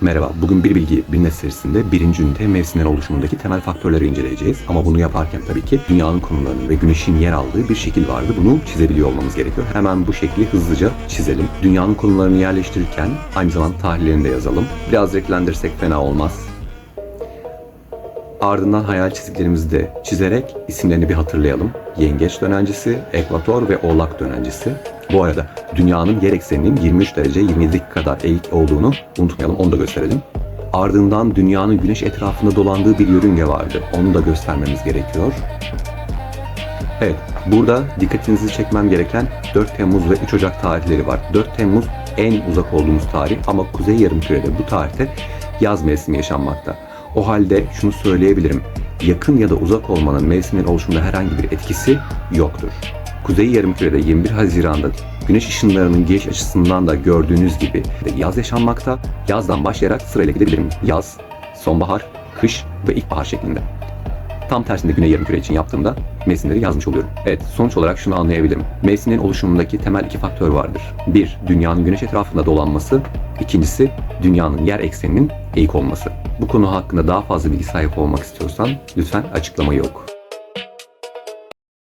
Merhaba, bugün Bir Bilgi Bilme serisinde birinci ünite mevsimler oluşumundaki temel faktörleri inceleyeceğiz. Ama bunu yaparken tabii ki dünyanın konularının ve güneşin yer aldığı bir şekil vardı. Bunu çizebiliyor olmamız gerekiyor. Hemen bu şekli hızlıca çizelim. Dünyanın konularını yerleştirirken aynı zamanda tarihlerini de yazalım. Biraz renklendirsek fena olmaz. Ardından hayal çizgilerimizi de çizerek isimlerini bir hatırlayalım. Yengeç dönencesi, ekvator ve oğlak dönencesi. Bu arada dünyanın yer ekseninin 23 derece 27 dakika kadar eğik olduğunu unutmayalım, onu da gösterelim. Ardından dünyanın güneş etrafında dolandığı bir yörünge vardı. Onu da göstermemiz gerekiyor. Evet, burada dikkatinizi çekmem gereken 4 Temmuz ve 3 Ocak tarihleri var. 4 Temmuz en uzak olduğumuz tarih ama Kuzey Yarımküre'de bu tarihte yaz mevsimi yaşanmakta. O halde şunu söyleyebilirim. Yakın ya da uzak olmanın mevsimin oluşumunda herhangi bir etkisi yoktur. Kuzey Yarımküre'de 21 Haziran'da güneş ışınlarının geliş açısından da gördüğünüz gibi yaz yaşanmakta. Yazdan başlayarak sırayla gidebilirim. Yaz, sonbahar, kış ve ilkbahar şeklinde. Tam tersinde güney yarımküre için yaptığımda mevsimleri yazmış oluyorum. Evet, sonuç olarak şunu anlayabilirim. Mevsimlerin oluşumundaki temel iki faktör vardır. Bir, dünyanın güneş etrafında dolanması. İkincisi, dünyanın yer ekseninin eğik olması. Bu konu hakkında daha fazla bilgi sahip olmak istiyorsan lütfen açıklamayı oku.